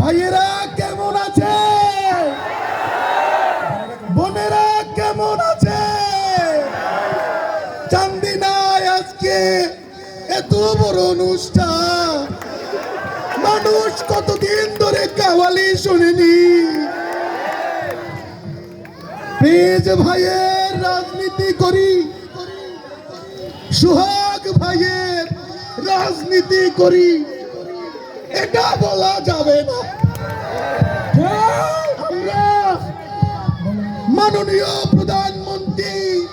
ভাইয়েরা কেমন আছে? বোনেরা কেমন আছে? চান্দিনায় আজকে, এত বড় অনুষ্ঠান। মানুষ কতদিন ধরে কাওয়ালি শুনেনি। পেজ ভাইয়ের রাজনীতি করি। সুহাগ ভাইয়ের রাজনীতি করি, এটা বলা যাবে না। মাননীয় প্রধানমন্ত্রী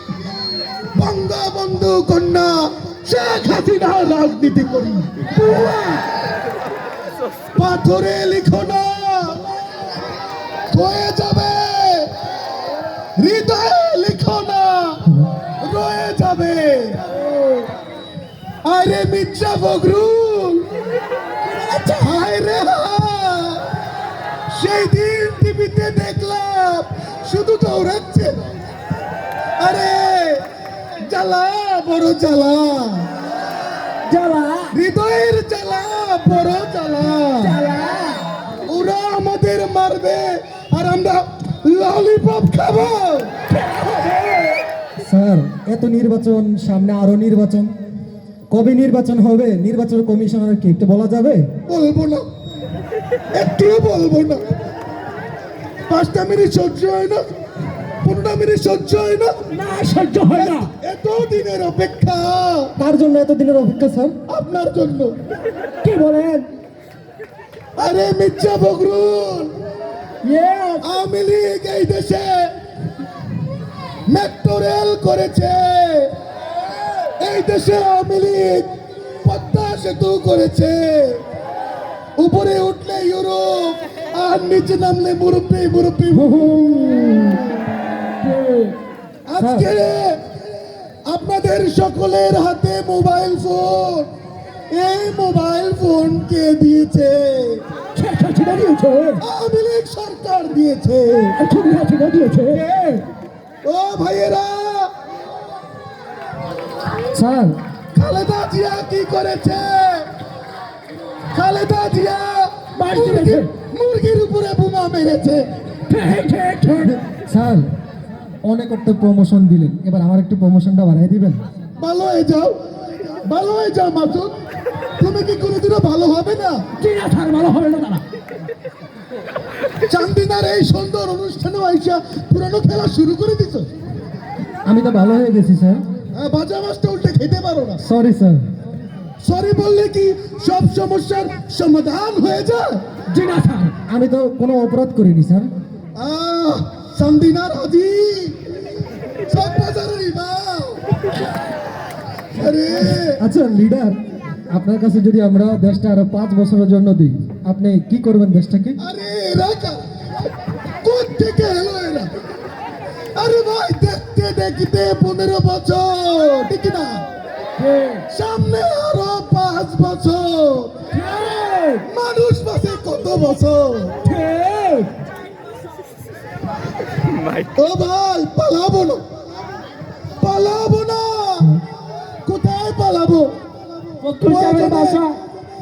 বঙ্গবন্ধু কন্যা শেখ হাসিনা রাজনীতি করি। পাথরে লিখো না। হয়ে যাবে। হৃদয়ে লিখো না। রয়ে যাবে। আরে মির্জা ফখরুল। হায় রে। সেই দিন টিভিতে দেখলাম শুধু দৌড়াচ্ছে আরে জ্বালা বড় জ্বালা। জ্বালা? হৃদয়ের জ্বালা বড় জ্বালা। ওরা আমাদের মারবে আর আমরা ললিপপ খাব। স্যার এত নির্বাচন সামনে আরও নির্বাচন। কবে নির্বাচন হবে? নির্বাচন কমিশনার কি? একটু বলা যাবে? বলব না। একটু বলব না। পাঁচটা মিনিট সহ্য হয় না। পনেরোটা মিনিট সহ্য হয় না। না সহ্য হয় না। এত দিনের অপেক্ষা। কার জন্য এত দিনের অপেক্ষা স্যার? আপনার জন্য। কি বলেন? আরে মির্জা ফখরুল। আওয়ামী লীগ এই দেশে মেট্রো রেল করেছে। এই দেশে আওয়ামী লীগ পদ্মা সেতু করেছে। উপরে উঠলে ইউরোপ আর নিচে নামলে মুরব্বী মুরব্বী আজকে আপনাদের সকলের হাতে মোবাইল ফোন। এই মোবাইল ফোন কে দিয়েছে? আওয়ামী লীগ সরকার দিয়েছে। ও ভাইয়েরা স্যার। খালেদা জিয়া কি করেছে? খালেদা জিয়া মুরগি- মুরগির উপরে বোমা মেরেছে। স্যার অনেক একটা প্রমোশন দিলেন। এবার আমার একটু প্রমোশনটা বাড়াই দিবেন? ভালো হয়ে যাও। ভালো হয়ে যাও মাসুদ। তুমি কি কোনোদিনও ভালো হবে না? স্যার ভালো হবে না দাদা। চান্দিনার এই সুন্দর অনুষ্ঠানে আইসা পুরানো খেলা শুরু করে দিছ। আমি তো ভালো হয়ে গেছি স্যার। হ্যাঁ, বাজা মাছটা উল্টে খেতে পারো না। সরি স্যার সরি বললে কি সব সমস্যার সমাধান হয়ে যায়? জি না স্যার আমি তো কোনো অপরাধ করিনি স্যার আহ হাজি সব বাজারের ইমাম আরে। আচ্ছা লিডার আপনার কাছে যদি আমরা দেশটা আরও পাঁচ বছরের জন্য দিই আপনি কি করবেন দেশটাকে? আরে? কোথ থেকে এলো এরা? আরে ভাই দেখতে পনেরো বছর ঠিক না সামনে আরও পাঁচ বছর। মানুষ বাসে কত বছর? ও ভাই পালাবো না। পালাবো না। কোথায় পালাবো?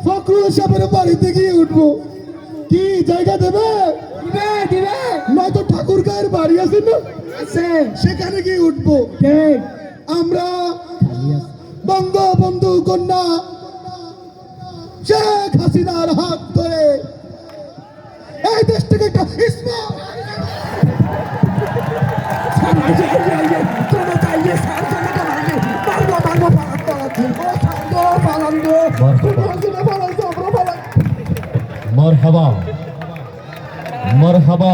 ফখরুল সাহেবের বাড়িতে গিয়ে উঠবো। কি জায়গা দেবে? নয়তো ঠাকুর গায়ের বাড়ি আছে না? আছে। সেখানে গিয়ে উঠবো। আমরা বঙ্গবন্ধু কন্যা শেখ হাসিনার হাত ধরে এই দেশ থেকে একটা মরহাবা।